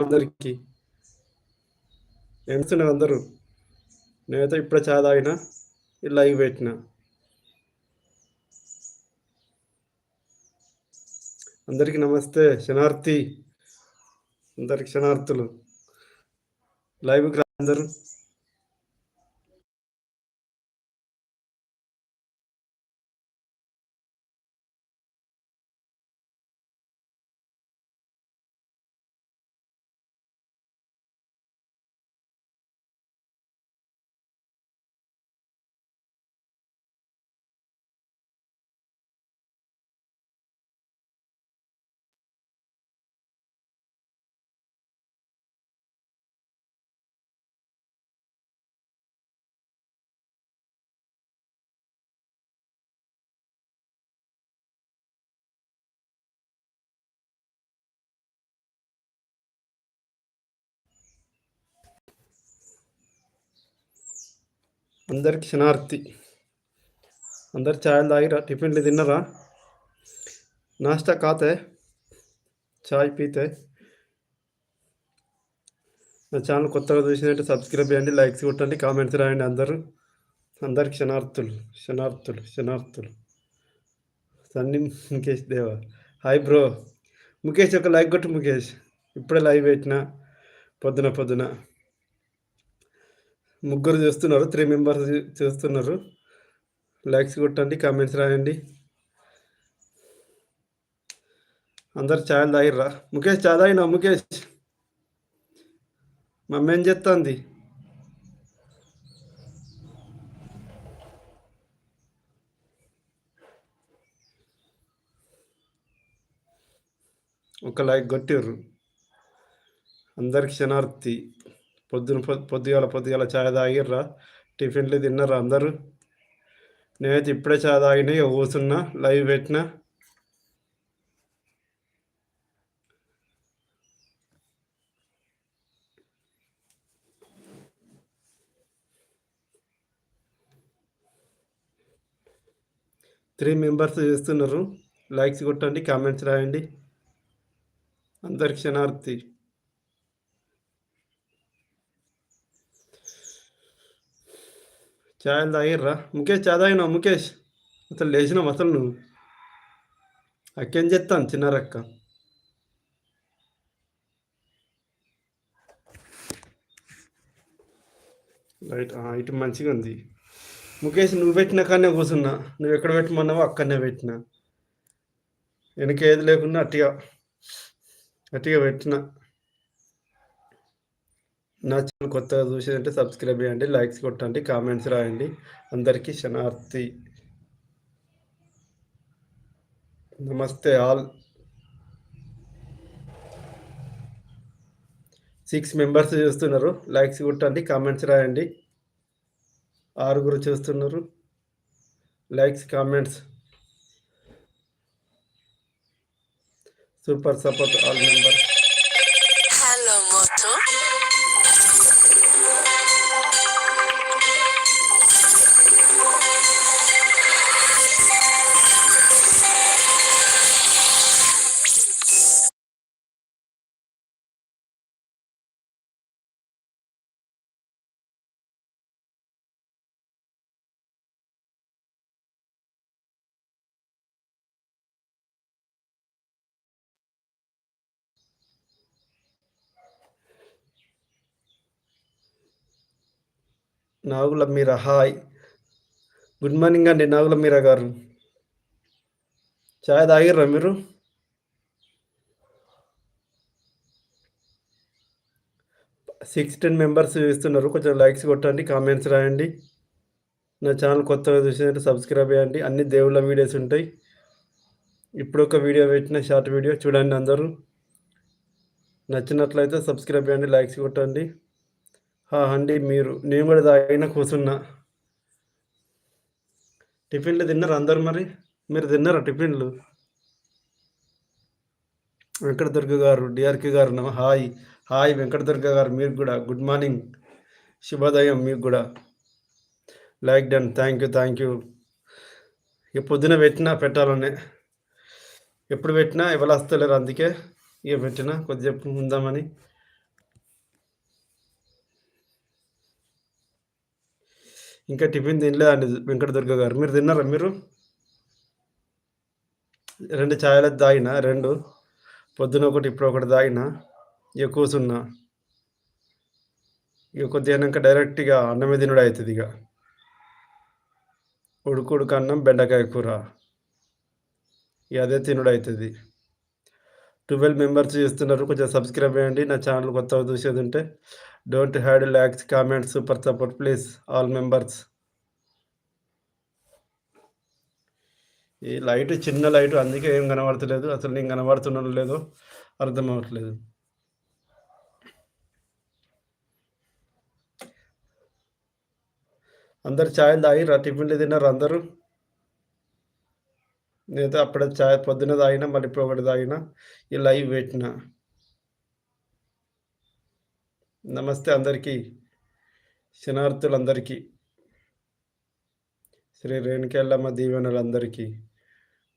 అందరికి. ఏమిస్తున్నారు అందరూ? నేనైతే ఇప్పుడే చా తాగిన లైవ్ పెట్టిన. అందరికి నమస్తే శనార్థి అందరికి శనార్థులు లైవ్కి అందరూ. అందరికి క్షణార్థి అందరు ఛాయలు తాగిరా టిఫిన్లు తిన్నరా? నాస్తా కాతే చాయ్ పీతే. నా ఛానల్ కొత్తగా చూసినట్టు సబ్స్క్రైబ్ చేయండి లైక్స్ కొట్టండి కామెంట్స్ రాయండి అందరూ. అందరికి క్షణార్థులు క్షణార్థులు క్షణార్థులు సన్నీ ముఖేష్ దేవా. హాయ్ బ్రో ముఖేష్ ఒక లైక్ కొట్టు ముఖేష్. ఇప్పుడే లైవ్ పెట్టిన పొద్దున పొద్దున. ముగ్గురు చూస్తున్నారు త్రీ మెంబర్స్ చూస్తున్నారు. లైక్స్ కొట్టండి కామెంట్స్ రాయండి. అందరు ఛాయ్ తాగిర్రా? ముఖేష్ చాయ్ తాగినా ముఖేష్? మమ్మీ ఏం చెప్తాంది ఒక లైక్ కొట్టిర్రు. అందరికి క్షణార్థి పొద్దున పొద్దుగాల పొద్దుగాల చాయ్ తాగిర్రా టిఫిన్లు తిన్నారా అందరూ? నేనైతే ఇప్పుడే చాయ్ తాగిన కూర్చున్నా లైవ్ పెట్టిన. త్రీ మెంబర్స్ చేస్తున్నారు. లైక్స్ కొట్టండి కామెంట్స్ రాయండి. అందరి క్షణార్థి చాయ్ తాగిర్రా? ముఖేష్ చా తాగినావు ముఖేష్? అసలు లేచినావు అసలు నువ్వు? అక్కేం చెప్తాను చిన్నారక్క? రైట్ ఇటు మంచిగా ఉంది. ముఖేష్ నువ్వు పెట్టిన కానే కూర్చున్నా. నువ్వు ఎక్కడ పెట్టమన్నావో అక్కడనే పెట్టినా. వెనక ఏది లేకుండా అట్టిగా అట్టిగా పెట్టిన. నా ఛానల్ కొత్తగా చూసేదంటే సబ్స్క్రైబ్ చేయండి లైక్స్ కొట్టండి కామెంట్స్ రాయండి. అందరికీ శనార్థి నమస్తే ఆల్. సిక్స్ మెంబర్స్ చూస్తున్నారు. లైక్స్ కొట్టండి కామెంట్స్ రాయండి. ఆరుగురు చూస్తున్నారు. Likes comments. Super support all members Nagula Meera hi. Good morning అండి నాగుల మీరా గారు. చాయ్ తాగిర్రా మీరు? సిక్స్ టెన్ మెంబర్స్ చూస్తున్నారు కొంచెం లైక్స్ కొట్టండి కామెంట్స్ రాయండి. నా ఛానల్ కొత్తగా చూసినట్టు సబ్స్క్రైబ్ చేయండి అన్ని దేవుళ్ళ వీడియోస్ ఉంటాయి. ఇప్పుడు ఒక వీడియో పెట్టిన షార్ట్ వీడియో చూడండి అందరూ. నచ్చినట్లయితే సబ్స్క్రైబ్ చేయండి లైక్స్ కొట్టండి. అండి మీరు నేను కూడా తాగిన కూర్చున్నా టిఫిన్లు తిన్నారు అందరు మరి? మీరు తిన్నారా టిఫిన్లు? వెంకటదుర్గ గారు డిఆర్కే గారు నమ హాయ్. హాయ్ వెంకటదుర్గ గారు మీరు కూడా గుడ్ మార్నింగ్. శుభోదయం మీకు కూడా. Like done thank you thank you. ఇక పొద్దున పెట్టినా పెట్టాలనే. ఎప్పుడు పెట్టినా ఎవరు వస్తలేరు అందుకే ఇక పెట్టినా కొద్దిసేపు ఉందామని. ఇంకా టిఫిన్ తినలేదండి వెంకట దుర్గ గారు. మీరు తిన్నారా మీరు? రెండు ఛాయలు తాగిన రెండు. పొద్దున ఒకటి ఇప్పుడు ఒకటి తాగిన. ఇక కూర్చున్నా ఇక కొద్దిగా డైరెక్ట్గా అన్నమే తినుడు అవుతుంది ఇక. ఉడుకుడుకు అన్నం బెండకాయ కూర. ఇక అదే తినుడు అవుతుంది ట్వెల్వ్ మెంబర్స్ చేస్తున్నారు. కొంచెం సబ్స్క్రైబ్ చేయండి. నా ఛానల్ కొత్తగా చూసేది ఉంటే don't had likes comments super support please all members. ఈ లైట్ చిన్న లైట్ అందుకే ఏం కనబడతలేదు. అసలు నేను కనబడుతున్నాను లేదో అర్థం అవ్వట్లేదు. అందరు ఛాయ్ తాగిరా టిఫిన్లు తిన్నారు అందరూ? నేనైతే అప్పుడే చాయ్ పొద్దున్న తాగినా మళ్ళీ ఇప్పుడు ఒకటి ఈ లైవ్ పెట్టిన. నమస్తే అందరికీ శనార్థులందరికీ శ్రీ రేణుకెళ్ళమ్మ దీవెనలందరికీ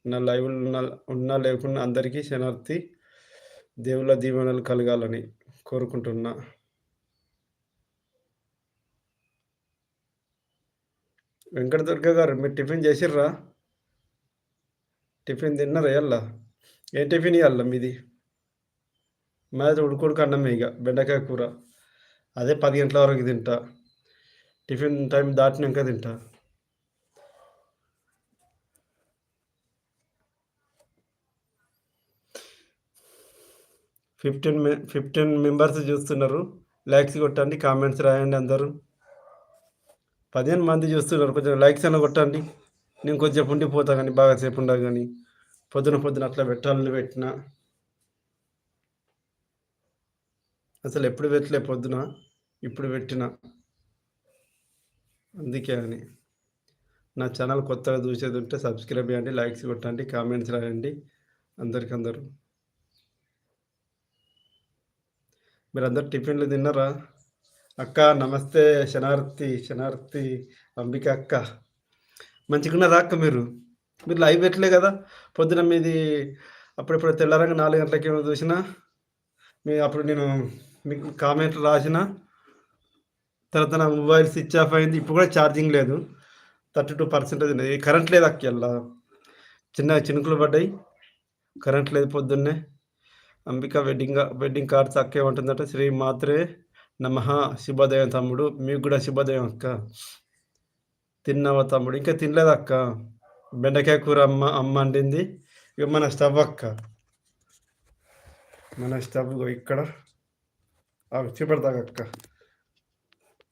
నా లైవ్లు ఉన్న ఉన్నా లేకున్నా అందరికీ శనార్థి దేవుళ్ళ దీవెనలు కలగాలని కోరుకుంటున్నా. వెంకటదుర్గ గారు మీరు టిఫిన్ చేసిర్రా? టిఫిన్ తిన్నారా ఎల్లా ఏ టిఫిన్ ఇవ్వాల మీది? మాది ఉడుకుడుకు అన్నం ఇక బెండకాయ కూర. అదే పది గంటల వరకు తింటా. టిఫిన్ టైం దాటినాక తింటా. ఫిఫ్టీన్ ఫిఫ్టీన్ మెంబర్స్ చూస్తున్నారు. లైక్స్ కొట్టండి కామెంట్స్ రాయండి అందరూ. పదిహేను మంది చూస్తున్నారు. కొంచెం లైక్స్ అయినా కొట్టండి. నేను కొద్దిసేపు ఉండిపోతా కానీ బాగా సేపు ఉండా కానీ పొద్దున పొద్దున అట్లా పెట్టాలని పెట్టిన. అసలు ఎప్పుడు పెట్టలే పొద్దున ఇప్పుడు పెట్టిన. అందుకే అని. నా ఛానల్ కొత్తగా చూసేది ఉంటే సబ్స్క్రైబ్ చేయండి లైక్స్ కొట్టండి కామెంట్స్ రాయండి. అందరికందరూ. అందరూ అందరు టిఫిన్లు తిన్నారా? అక్క నమస్తే శనార్థి శనార్థి అంబిక అక్క. మంచిగా అక్క మీరు. మీరు లైవ్ పెట్టలే కదా. పొద్దున మీది అప్పుడప్పుడు తెల్లారంగా నాలుగు గంటలకి ఏమో చూసిన మీ అప్పుడు నేను మీకు కామెంట్ రాసిన తర్వాత నా మొబైల్ స్విచ్ ఆఫ్ అయింది. ఇప్పుడు కూడా ఛార్జింగ్ లేదు. థర్టీ టూ పర్సెంటేజ్ ఉంది. కరెంట్ లేదు అక్క చిన్న చినుకులు పడ్డాయి. కరెంట్ లేదు పొద్దున్నే. అంబిక వెడ్డింగ్ వెడ్డింగ్ కార్డ్స్ అక్క ఏమంటుందంటే శ్రీ మాత్రే నమ. శుభోదయం తమ్ముడు. మీకు కూడా శుభోదయం అక్క. తిన్నావా తమ్ముడు? ఇంకా తినలేదు అక్క బెండకాయ కూర అమ్మ అమ్మ అండింది ఇక మన స్టవ్ అక్క. మన స్టవ్ ఇక్కడ. చూపెడతా అక్క.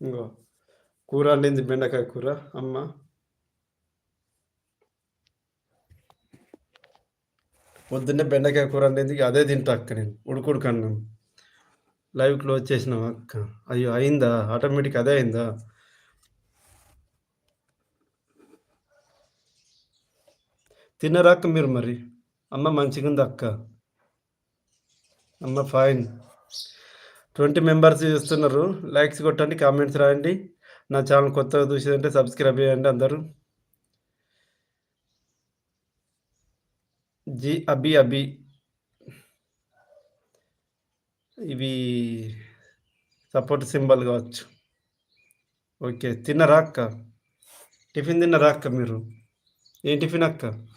ఇంకో కూర అండింది బెండకాయ కూర అమ్మ. పొద్దున్నే బెండకాయ కూర అండింది అదే తింటా అక్క నేను. ఉడుకుడుకన్నాం లైవ్ క్లోజ్ చేసినాం అక్క? అయ్యో అయిందా? ఆటోమేటిక్ అదే అయిందా? తినరాక మీరు మరి. అమ్మ మంచిగా ఉంది అక్క. అమ్మ ఫైన్. ట్వంటీ మెంబర్స్ చూస్తున్నారు. లైక్స్ కొట్టండి కామెంట్స్ రాయండి. నా ఛానల్ కొత్తగా చూసేదంటే సబ్స్క్రైబ్ చేయండి అందరూ. జీ అబి అబి ఇవి సపోర్ట్ సింబల్ కావచ్చు. ఓకే తిన్నరా అక్క? టిఫిన్ తిన్నరా అక్క మీరు? ఏం టిఫిన్ అక్క?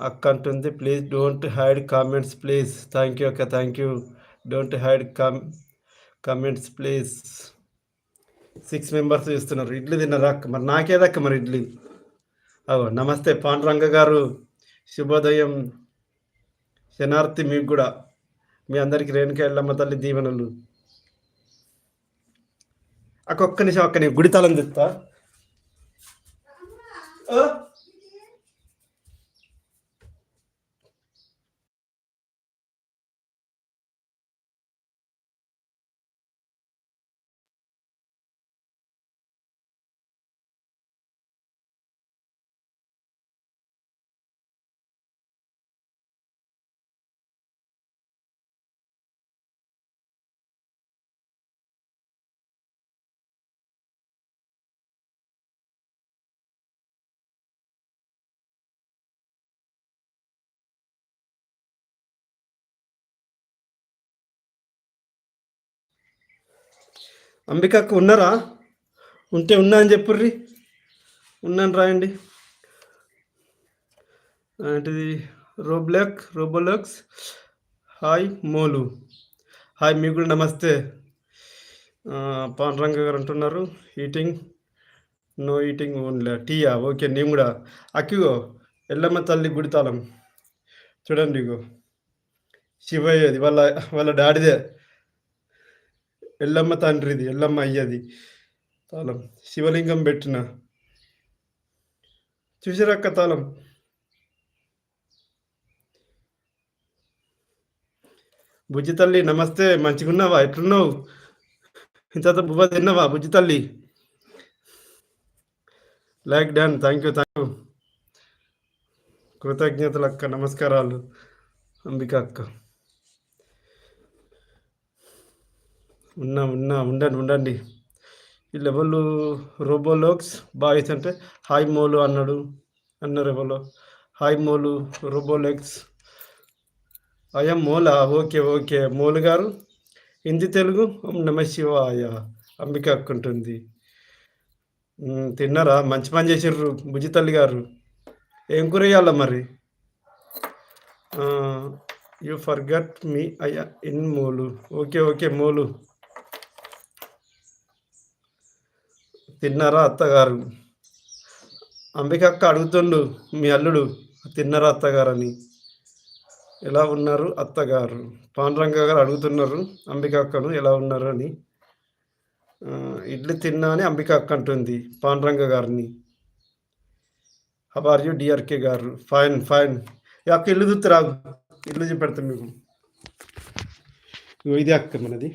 అక్క అంటుంది please don't hide comments please thank you అక్క thank you don't hide come comments please six members ఇస్తున్నారు ఇడ్లీ తిన్నారా అక్క? మరి నాకేదక్క మరి ఇడ్లీ? అవు నమస్తే పాండురంగ గారు. శుభోదయం. శనార్థి మీకు కూడా. మీ అందరికీ రేణుక ఎల్లమ్మ తల్లి దీవెనలు. అక్కొక్క నిమిషం అక్క నేను గుడితాళం తెస్తా అంబికక్క ఉన్నారా? ఉంటే ఉన్నా అని చెప్పుర్రి. ఉన్నాను రాయండి. ఏంటిది? రోబ్లాక్ రోబోలాక్స్. హాయ్ మోలు. హాయ్ మీకు కూడా నమస్తే. పాండురంగ గారు అంటున్నారు. ఈటింగ్? No eating only. టీయా? ఓకే నేను కూడా. అక్కిగో ఎల్లమ్మ తల్లి గుడితాళం. చూడండి ఇగో. శివయ్యది. వాళ్ళ వాళ్ళ డాడీదే. ఎల్లమ్మ తండ్రిది ఎల్లమ్మ అయ్యది. తాళం. శివలింగం పెట్టిన. చూసిరక్క తాళం? బుజ్జి తల్లి నమస్తే. మంచిగున్నావా? ఎట్లున్నావు? ఇంత బువ్వ తిన్నావా బుజ్జి తల్లి? Like done. Thank you thank you కృతజ్ఞతలు అక్క. నమస్కారాలు. అంబిక అక్క. ఉన్నా ఉన్నా ఉండండి ఉండండి. ఈ లెవెల్ రోబోలోక్స్ బాయ్స్ అంటే హాయ్ మోలు అన్నాడు అన్నారు ఎవరు హాయ్ మోలు రోబోలెక్స్. అయ్యా మోలా ఓకే ఓకే. మోలు గారు హిందీ తెలుగు నమ శివాయ అంబిక అక్కుంటుంది. తిన్నారా? మంచి పని చేసిర్రు బుజ్జి తల్లి గారు. ఏం కూర వేయాలా మరి? యూ ఫర్గట్ మీ అయ్యా ఇన్ మోలు. ఓకే ఓకే మోలు. తిన్నారా అత్తగారు? అంబికక్క అడుగుతుండు మీ అల్లుడు తిన్నారా అత్తగారు అని ఎలా ఉన్నారు అత్తగారు? పాండురంగ గారు అడుగుతున్నారు అంబికక్కను ఎలా ఉన్నారు అని? ఇడ్లీ తిన్నా అని అంబికక్క అంటుంది పాండురంగ గారిని. హబార్ యూ డిఆర్కే గారు? Fine fine. అక్క ఇల్లు చూస్తే రాదు ఇల్లు చూపెడతాం మీకు. ఇది అక్క మనది.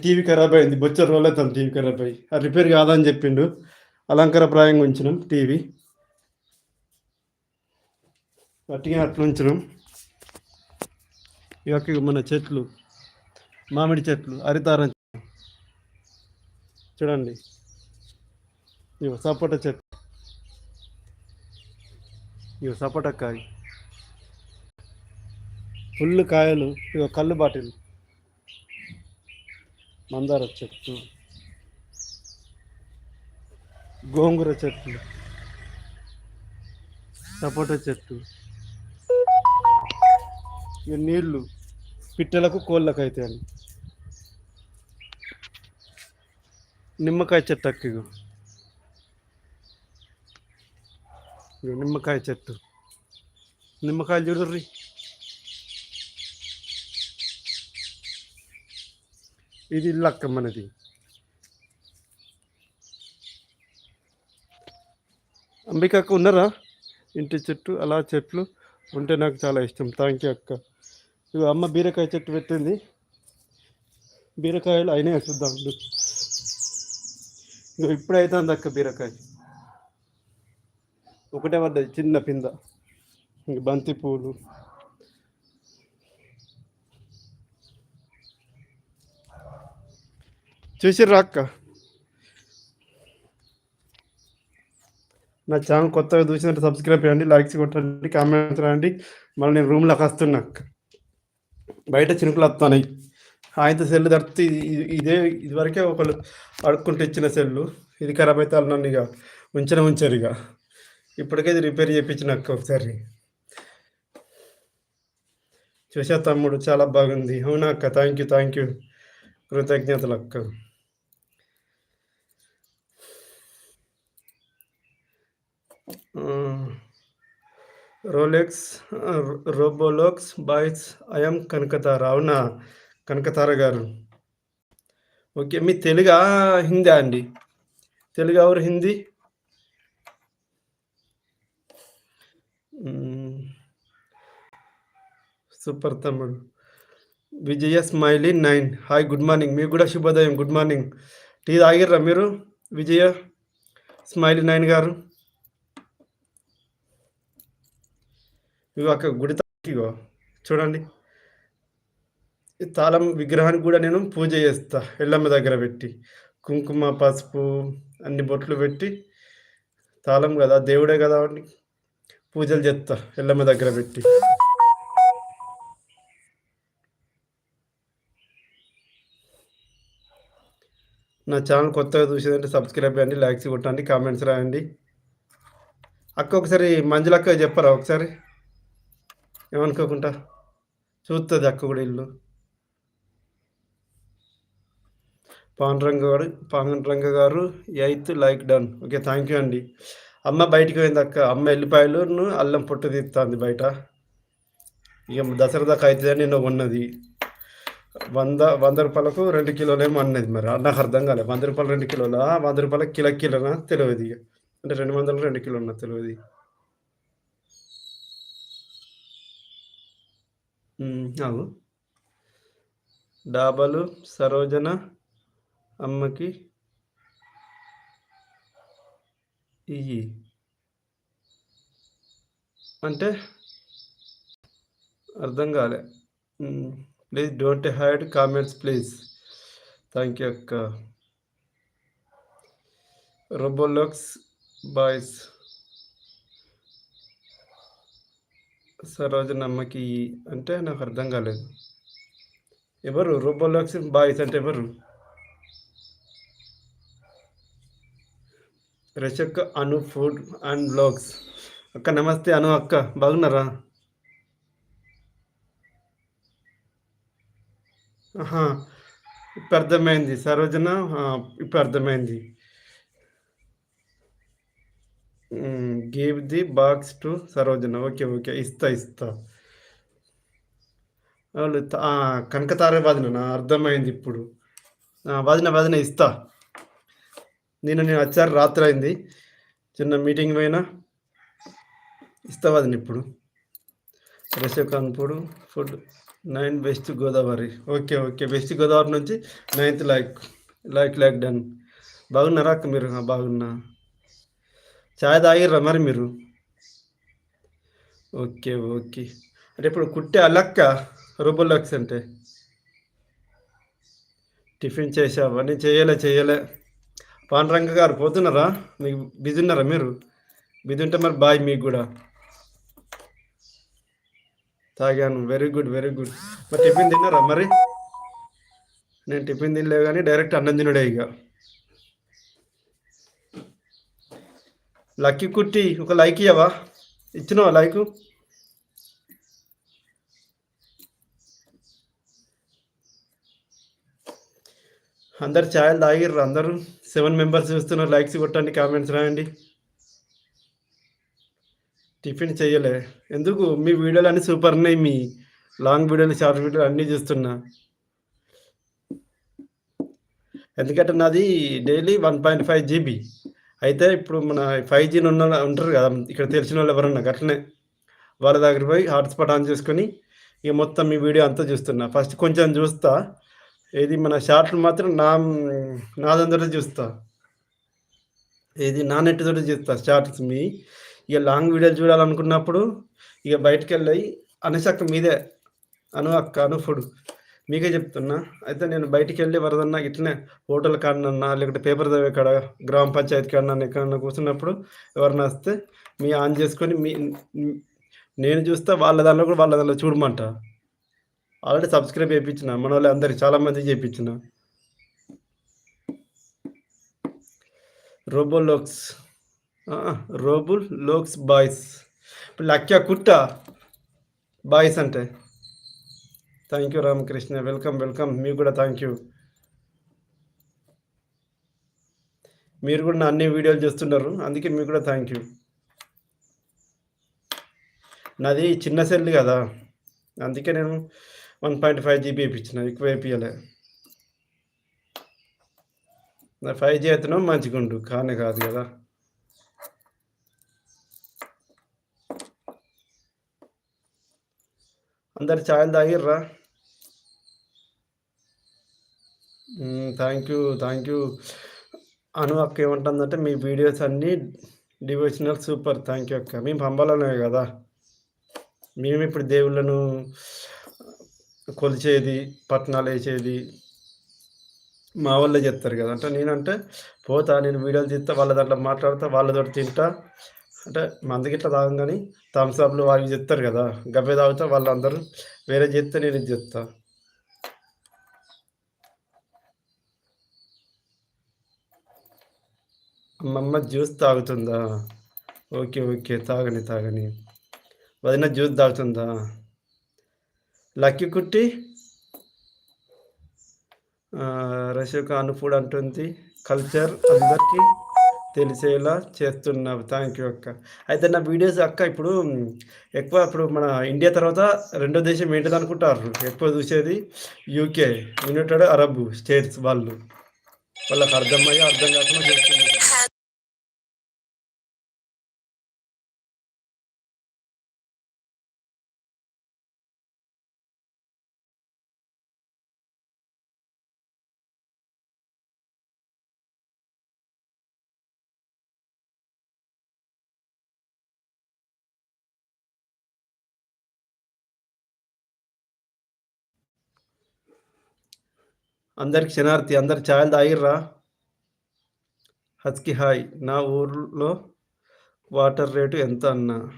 టీవీ ఖరాబ్ అయింది. బొచ్చర్ రోజులు అవుతాం టీవీ ఖరాబ్ అయ్యి. ఆ రిపేర్ కాదని చెప్పిండు. అలంకారప్రాయంగా ఉంచినాం టీవీ. అట్టిగా అట్లా ఉంచినాం. ఇక మన చెట్లు మామిడి చెట్లు హరితారం చూడండి. ఇవి సపోటా చెట్టు. ఇవి సపోటా కాయ. ఫుల్ కాయలు ఇక కళ్ళు బాటిల్ మందార చెట్టు గోంగూర చెట్లు సపోటా చెట్టు ఇక నీళ్ళు పిట్టలకు కోళ్ళకు అయితే అని. నిమ్మకాయ చెట్టు అక్కిగో నిమ్మకాయ చెట్టు. నిమ్మకాయలు చూడర్రి. ఇది ఇల్లక్క అక్క మనది అంబికక్క ఉన్నారా? ఇంటి చెట్టు అలా చెట్లు ఉంటే నాకు చాలా ఇష్టం. థ్యాంక్ యూ అక్క. ఇవి అమ్మ బీరకాయ చెట్టు పెట్టింది. బీరకాయలు అయినా చూద్దాం. ఇక ఇప్పుడైతే అక్క బీరకాయ. ఒకటే పడ్డది చిన్న పింద. ఇంక బంతి పూలు చూసిర్రా అక్క నా ఛానల్ కొత్తగా చూసినట్టు సబ్స్క్రైబ్ చేయండి లైక్స్ కొట్టండి కామెంట్స్ రాండి మళ్ళీ నేను రూమ్లోకి వస్తున్నా. బయట చినుకులు వస్తున్నాయి. ఆయనతో సెల్ తడితే ఇదే ఇదివరకే ఒకళ్ళు అడుక్కుంటూ ఇచ్చిన సెల్లు ఇది ఖరాబ్ అయితే నన్ను ఇక ఉంచిన ఉంచారు ఇక. ఇప్పటికే రిపేర్ చేయించిన అక్క ఒకసారి. చూసా తమ్ముడు? చాలా బాగుంది. అవునా అక్క? థ్యాంక్ యూ థ్యాంక్ యూ కృతజ్ఞతలు అక్క. Rolex Roblox boys I'm Kanakatara. అవునా? కనకతార గారు. ఓకే మీ తెలుగా హిందీ అండి. తెలుగు ఎవరు హిందీ? సూపర్ తమ్ముడు. Vijaya smiley nine. Hi good morning. మీకు కూడా శుభోదయం. Good morning. టీ తాగిర్రా మీరు? విజయ స్మైలీ నైన్ గారు. ఇవి ఒక గుడి ఇగో చూడండి. ఈ తాళం విగ్రహానికి కూడా నేను పూజ చేస్తా ఎల్లమ్మ దగ్గర పెట్టి. కుంకుమ పసుపు అన్ని బొట్లు పెట్టి తాళం కదా దేవుడే కదా అని పూజలు చేస్తా ఎల్లమ్మ దగ్గర పెట్టి. నా ఛానల్ కొత్తగా చూసేదంటే సబ్స్క్రైబ్ చేయండి లైక్స్ కొట్టండి కామెంట్స్ రాయండి. అక్క ఒకసారి మంజులక్క చెప్పరా ఒకసారి? ఏమనుకోకుండా చూస్తుంది అక్క కూడా ఇల్లు. పాండురంగ గారు పాండురంగ గారు eighth like done. Okay thank you అండి. అమ్మ బయటికి పోయింది అక్క. అమ్మ ఎల్లిపాయలు అల్లం పొట్టు తీస్తుంది బయట. ఇక దసరా దాకా అవుతుందని నేను ఉన్నది వంద వంద రూపాయలకు రెండు కిలోలేమో అన్నది మరి. నాకు అర్థం కాలేదు వంద రూపాయలు రెండు కిలోలా? వంద రూపాయలకు కిలో కిలోనా? తెలియదు ఇక. అంటే రెండు వందలు రెండు కిలో ఉన్నా తెలియదు అవు డాబాలు సరోజన అమ్మకి ఇయ్యి. అంటే అర్థం కాలే. Please don't hide comments please thank you అక్క. రోబోలాక్స్ బాయ్స్ సరోజన అమ్మకి అంటే నాకు అర్థం కాలేదు. ఎవరు? రోబోలాక్స్ బాయ్స్ అంటే ఎవరు? రచక్ అను ఫుడ్ అండ్ బ్లాగ్స్. అక్క నమస్తే అను అక్క. బాగున్నారా? ఇప్పుడు అర్థమైంది. సరోజన? ఇప్పుడు అర్థమైంది. Gave the box to Sarojana okay okay ఇస్తా ఇస్తా వాళ్ళు కనకతార వదిన అర్థమైంది ఇప్పుడు. వదిన వదిన ఇస్తా. నేను నేను వచ్చారు రాత్రి అయింది. చిన్న మీటింగ్ పోయినా. వదిన ఇప్పుడు. రషకాన్పూడు food nine west Godavari. Okay okay west Godavari నుంచి ninth like like like done. బాగున్నారా అక్క మీరు? బాగున్నా. చాయ్ తాగిర్రా మరి మీరు? Okay okay. అంటే ఇప్పుడు కుట్టే అలక్క రూబుల్లక్స్ అంటే? టిఫిన్ చేసావా? నేను చేయలే చేయలే. పాండరంగ గారు పోతున్నారా? మీకు బిజీ ఉన్నారా మీరు? బిజీ ఉంటే మరి బాయ్ మీకు కూడా. తాగాను. Very good very good. మరి టిఫిన్ తిన్నారా మరి? నేను టిఫిన్ తినలేదు కానీ డైరెక్ట్ అన్నం తినడే ఇక. లక్కీ కుట్టి ఒక లైక్ ఇవ్వవా ఇచ్చినావా లైక్? అందరు ఛాయలు తాగిర్రు అందరూ సెవెన్ మెంబర్స్ చూస్తున్నారు లైక్స్ కొట్టండి కామెంట్స్ రాయండి. టిఫిన్ చేయలే ఎందుకు? మీ వీడియోలు అన్నీ సూపర్ ఉన్నాయి మీ లాంగ్ వీడియోలు షార్ట్ వీడియోలు అన్నీ చూస్తున్నా. ఎందుకంటే నాది daily one point five GB. అయితే ఇప్పుడు మన ఫైవ్ జీని ఉన్న ఉంటారు కదా ఇక్కడ తెలిసిన వాళ్ళు ఎవరన్నా అట్లనే వాళ్ళ దగ్గర పోయి హాట్స్పాట్ ఆన్ చేసుకొని ఇక మొత్తం మీ వీడియో అంతా చూస్తున్నా. ఫస్ట్ కొంచెం చూస్తా. ఇది మన షార్ట్లు మాత్రం నా నాదంతటా చూస్తా. ఇది నా నెట్ తోటి చూస్తా షార్ట్స్ మీ. ఇక లాంగ్ వీడియోలు చూడాలనుకున్నప్పుడు ఇక బయటకు అనేసి అనసక్క మీదే అను అక్క అను ఫుడ్. మీకే చెప్తున్నా. అయితే నేను బయటికి వెళ్ళి వరదన్నా ఇట్లనే హోటల్ కాడనన్నా లేకపోతే పేపర్ చదివే కాడ గ్రామ పంచాయతీ కాడన్నా ఎక్కడన్నా కూర్చున్నప్పుడు ఎవరన్నా వస్తే మీ ఆన్ చేసుకొని మీ నేను చూస్తే వాళ్ళ దానిలో కూడా వాళ్ళ దానిలో చూడమంట. ఆల్రెడీ సబ్స్క్రైబ్ చేయించిన మన వాళ్ళు అందరికి చాలామంది చేయించిన. Roblox Roblox boys. ఇప్పుడు లక్ష్య కుట్ట బాయ్స్ అంటే thank you Ramakrishna welcome welcome మీకు కూడా థ్యాంక్ యూ మీరు కూడా నా అన్ని వీడియోలు చేస్తున్నారు. అందుకే మీకు కూడా థ్యాంక్ యూ నాది చిన్న సెల్ కదా. అందుకే నేను వన్ పాయింట్ ఫైవ్ జీబీ ఇప్పించిన ఎక్కువ వేయించలే ఫైవ్ జీ అయితేనో మంచిగా ఉండు కానీ కాదు కదా. అందరు ఛాయలు తాగిర్రా? Thank you thank you Anu అక్క ఏమంటుందంటే మీ వీడియోస్ అన్నీ డివోషనల్ సూపర్ థ్యాంక్ యూ అక్క. మేము పంపాలనే కదా. మేము ఇప్పుడు దేవుళ్ళను కొలిచేది పట్నాలు వేసేది మా వాళ్ళే చెప్తారు కదా. అంటే నేనంటే పోతా నేను వీడియోలు తీస్తా వాళ్ళ దాంట్లో మాట్లాడతా వాళ్ళతో తింటా. అంటే మందికి ఇట్లా తాగం కానీ థమ్స్అప్లు వాళ్ళు చెప్తారు కదా. గబ్బే తాగుతా వాళ్ళందరూ వేరే చేస్తే నేను ఇది చెప్తా అమ్మమ్మ జ్యూస్ తాగుతుందా? ఓకే ఓకే తాగని తాగని. వదిన జ్యూస్ తాగుతుందా? లక్కీ కుట్టి? రషక అనుఫుడ్ అంటుంది. కల్చర్ అందరికీ తెలిసేలా చేస్తున్నావు. థ్యాంక్ యూ అక్క. అయితే నా వీడియోస్ అక్క ఇప్పుడు ఎక్కువ ఇప్పుడు మన ఇండియా తర్వాత రెండో దేశం ఏంటిది అనుకుంటారు? ఎక్కువ చూసేది యూకే యునైటెడ్ అరబ్ స్టేట్స్ వాళ్ళు. వాళ్ళకి అర్థమయ్యి అర్థం కాకుండా చేస్తున్నారు. అందరికి క్షణార్థి అందరు ఛాయలు తాగిర్రా? హస్కి హాయ్. నా ఊర్లో వాటర్ రేటు ఎంత అన్నా?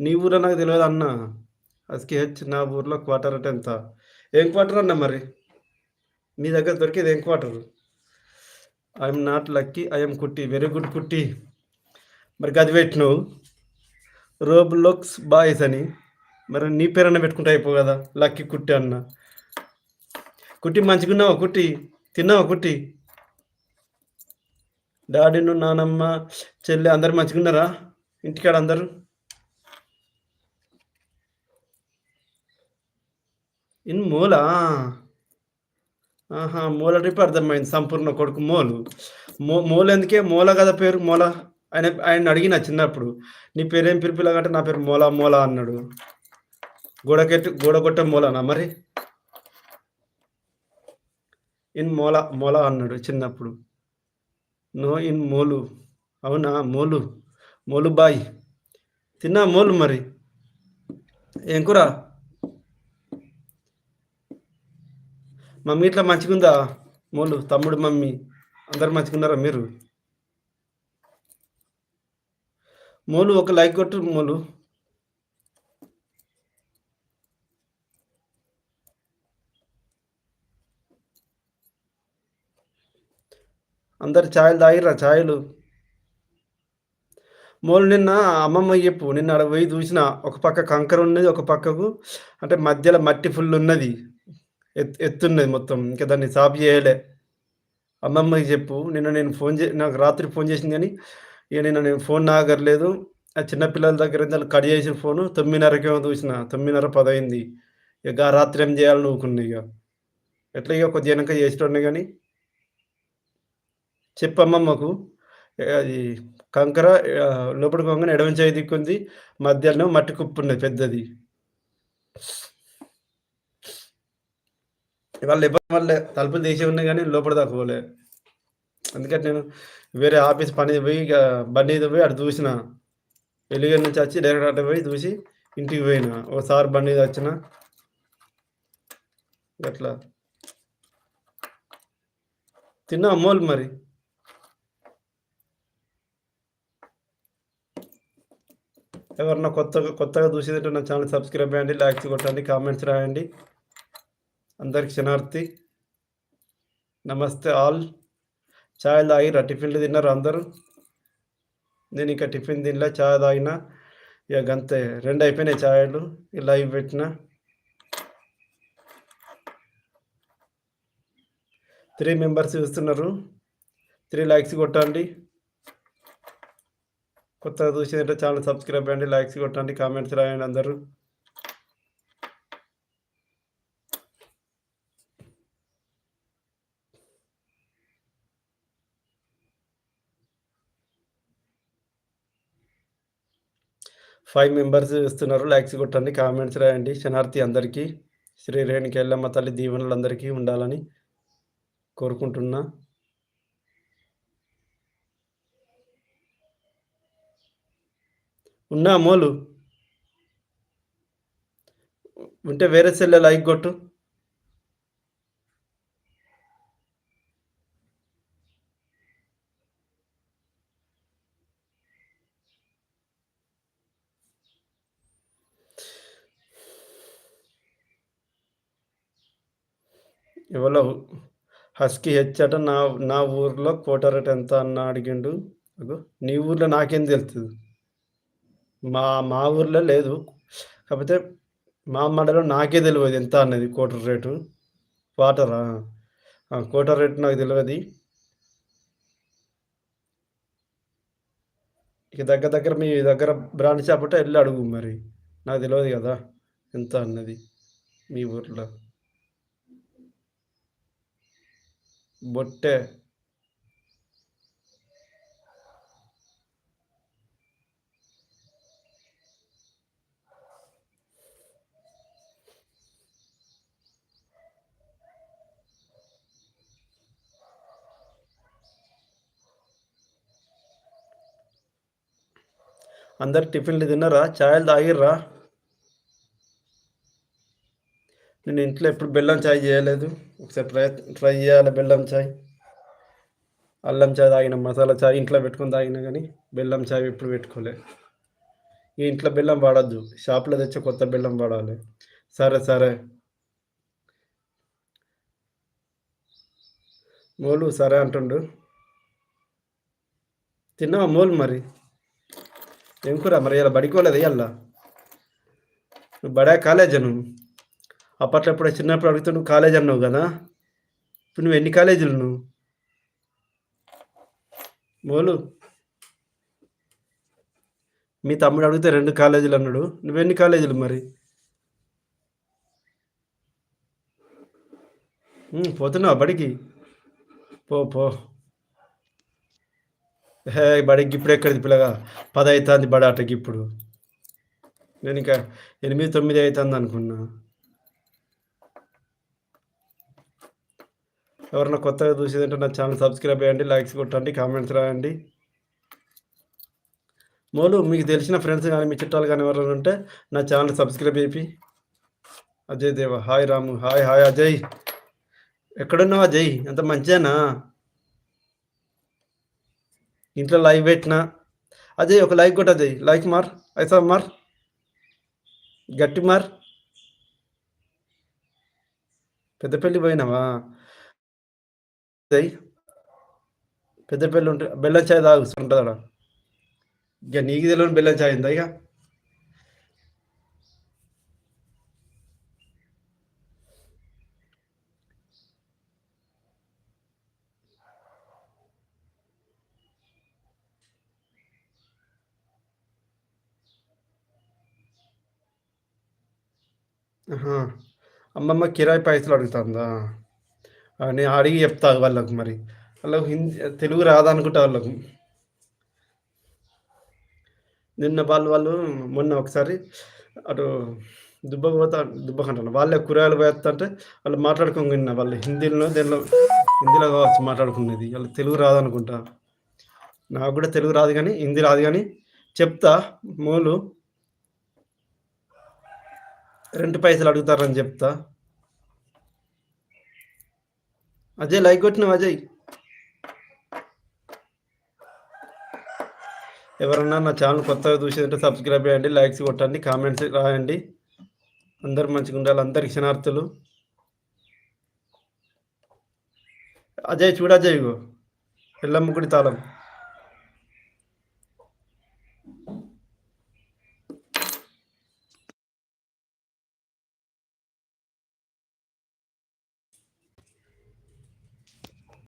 నీ ఊరో నాకు తెలియదు అన్న. హస్కి హెచ్ నా ఊర్లో క్వార్టర్ రేట్ ఎంత? ఏం క్వార్టర్ అన్న మరి? మీ దగ్గర దొరికేది ఏం quarter? I'm not lucky I'm కుట్టి వెరీ గుడ్ కుట్టి. మరి గది పెట్టినావు? రోబ్ లుక్స్ బాయ్స్ అని. మరి నీ పేరన్నా పెట్టుకుంటే అయిపో కదా లక్కీ కుట్టి అన్న. కుట్టి మంచిగున్నావా కుట్టి. తిన్నావా? కుట్టి. డాడీను నానమ్మ చెల్లి అందరు మంచిగున్నారా ఇంటికాడ అందరు? ఇన్ మూలా? ఆహా మూల ట్రిప్ అర్థమైంది. సంపూర్ణ కొడుకు మోలు. మో మూల ఎందుకే మూల కదా పేరు? మూల. ఆయన ఆయన అడిగిన చిన్నప్పుడు. నీ పేరేం పిలిపిలాగంటే నా పేరు మూల మూల అన్నాడు. గోడకెట్టు గోడగొట్ట మూలనా మరి? ఇన్ మొల మొల అన్నాడు చిన్నప్పుడు. నో ఇన్ మోలు. అవునా? మోలు. మోలు బాయ్ తిన్నా మోలు మరి. ఏం కూర? మమ్మీ ఇట్లా మంచిగుందా? మోలు తమ్ముడు మమ్మీ. అందరు మంచిగున్నారా మీరు? మోలు ఒక లైక్ కొట్టు మోలు. అందరు ఛాయలు తాగిర్రా ఛాయలు. మూలు నిన్న అమ్మమ్మ చెప్పు నిన్న అక్కడ పోయి చూసిన ఒక పక్క కంకర ఉన్నది ఒక పక్కకు అంటే మధ్యలో మట్టి ఫుల్ ఉన్నది ఎత్ ఎత్తున్నది మొత్తం ఇంకా దాన్ని సాఫ్ చేయలే. అమ్మమ్మకి చెప్పు నిన్న నేను ఫోన్ చే నాకు రాత్రి ఫోన్ చేసింది కానీ ఇక నిన్న నేను ఫోన్ నాగర్లేదు. ఆ చిన్నపిల్లల దగ్గర కడి చేసిన ఫోను తొమ్మిదిన్నరకేమో చూసిన తొమ్మిదిన్నర పదైంది. ఇక రాత్రి ఏం చేయాలని నువ్వుకున్నా ఇక ఎట్లా ఇక కొద్దిగా వెనక చేసేటోడిని కానీ చెప్పమ్మమ్మకు అది కంకర లోపల కొంగన ఎడమ చేయి దిక్కుంది మధ్యలో మట్టి కుప్పు ఉన్నది పెద్దది. వాళ్ళు ఇబ్బంది వల్ల తలుపులు తీసి ఉన్నాయి కానీ లోపల దాకా పోలే. అందుకని నేను వేరే ఆఫీస్ పని పోయి ఇక బండి పోయి అటు చూసిన. వెలుగు నుంచి వచ్చి డైరెక్ట్ అటు పోయి చూసి ఇంటికి పోయిన. ఒకసారి బండి వచ్చిన. అట్లా. తిన్నా అమ్మోళ్ళు మరి? ఎవరన్నా కొత్తగా కొత్తగా చూసేదంటే నా ఛానల్ సబ్స్క్రైబ్ చేయండి లైక్స్ కొట్టండి కామెంట్స్ రాయండి. అందరికి క్షణార్థి నమస్తే ఆల్. ఛాయ్ తాగిరా? టిఫిన్లు తిన్నారు అందరూ? నేను ఇంకా టిఫిన్ తినలే ఛాయ్ తాగిన. ఇక గంతే రెండు అయిపోయినాయి ఛాయలు లైవ్ పెట్టిన. త్రీ మెంబర్స్ చూస్తున్నారు. త్రీ లైక్స్ కొట్టండి. కొత్తగా చూసేదంటే ఛానల్ సబ్స్క్రైబ్ చేయండి లైక్స్ కొట్టండి కామెంట్స్ రాయండి అందరూ. ఫైవ్ మెంబర్స్ ఇస్తున్నారు లైక్స్ కొట్టండి కామెంట్స్ రాయండి. శనార్థి అందరికీ శ్రీ రేణుకెళ్ళమ్మ తల్లి దీవెనలు అందరికీ ఉండాలని కోరుకుంటున్నా. ఉన్నా మోలు. ఉంటే వేరే సెల్ లైక్ కొట్టు. ఎవరో హస్కి హెచ్ అట నా నా ఊర్లో కోట ఎంత అన్న అడిగిండు. అగో నీ ఊర్లో నాకేం తెలుస్తుంది మా మా ఊర్లో లేదు. కాకపోతే మా మండలం నాకే తెలియదు ఎంత అన్నది క్వార్టర్ రేటు. వాటరా క్వార్టర్ రేటు నాకు తెలియదు ఇక దగ్గర దగ్గర మీ దగ్గర బ్రాండ్ షాప్ ఉంటే వెళ్ళి అడుగు మరి. నాకు తెలియదు కదా ఎంత అన్నది మీ ఊర్లో. బొట్టె. అందరు టిఫిన్లు తిన్నారా? ఛాయలు తాగిర్రా? నేను ఇంట్లో ఎప్పుడు బెల్లం చాయ్ చేయలేదు. ఒకసారి ప్రయత్నం ట్రై చేయాలి బెల్లం చాయ్. అల్లం చాయ్ తాగిన మసాలా చాయ్ ఇంట్లో పెట్టుకొని తాగినా కానీ బెల్లం చాయ్ ఎప్పుడు పెట్టుకోలే. ఈ ఇంట్లో బెల్లం వాడద్దు. షాప్లో తెచ్చి కొత్త బెల్లం వాడాలి. సరే సరే. మోలు సరే అంటుండు. తిన్నావా మోలు మరి? ఏం కూర మరి ఇలా బడికోలేదు అయ్యల్లా నువ్వు బడా కాలేజ్ నువ్వు? అప్పట్లో ఎప్పుడు చిన్నప్పుడు అడిగితే నువ్వు కాలేజ్ అన్నావు కదా? ఇప్పుడు నువ్వు ఎన్ని కాలేజీలు నువ్వు? బోలు. మీ తమ్ముడు అడిగితే రెండు కాలేజీలు అన్నాడు. నువ్వెన్ని కాలేజీలు మరి? పోతున్నావు బడికి? పో పో. హే బడికి ఇప్పుడు ఎక్కడిది పిల్లగా? పది అవుతుంది బడి అటకి ఇప్పుడు. నేను ఇంకా ఎనిమిది తొమ్మిది అవుతుంది అనుకున్నా. ఎవరన్నా కొత్తగా చూసేదంటే నా ఛానల్ సబ్స్క్రైబ్ చేయండి లైక్స్ కొట్టండి కామెంట్స్ రాయండి. మోలు మీకు తెలిసిన ఫ్రెండ్స్ కానీ మీ చుట్టాలు కానీ ఎవరైనా ఉంటే నా ఛానల్ సబ్స్క్రైబ్ చేపి. అజయ్ దేవ hi Ramu hi hi Ajay. ఎక్కడున్నావు అజయ్? అంత మంచిదేనా ఇంట్లో లైవ్ పెట్టినా. అదే ఒక లైక్ కూడా అజయ్ లైక్ మార్ అయితే మార్ గట్టి మార్. పెద్దపల్లి పోయినావా? పెద్దపల్లి ఉంటే బెల్లం చాయ్ తాగుతుంటుంది అక్కడ ఇక నీకు తెలియని బెల్లం చాయ్ ఉందా ఇక అమ్మమ్మ కిరాయి పైసలు అడుగుతుందా? నేను అడిగి చెప్తా వాళ్ళకు మరి. వాళ్ళకు హిందీ తెలుగు రాదనుకుంటా వాళ్ళకు. నిన్న వాళ్ళు వాళ్ళు మొన్న ఒకసారి అటు దుబ్బకు పోతా దుబ్బకంటారు వాళ్ళే కూరగాయలు పోతుంటే వాళ్ళు మాట్లాడుకోని వాళ్ళు హిందీలో దేనిలో హిందీలో కావచ్చు మాట్లాడుకునేది. వాళ్ళు తెలుగు రాదనుకుంటా. నాకు కూడా తెలుగు రాదు కానీ హిందీ రాదు కానీ చెప్తా. మూలు రెండు పైసలు అడుగుతారని చెప్తా. అజయ్ లైక్ కొట్టినావు అజయ్. ఎవరన్నా నా ఛానల్ కొత్తగా చూసేదంటే సబ్స్క్రైబ్ చేయండి లైక్స్ కొట్టండి కామెంట్స్ రాయండి. అందరు మంచిగా ఉండాలి అందరికి క్షణార్థులు అజయ్ చూడు అజయ్ ఎల్లమ్మ గుడి తాళం.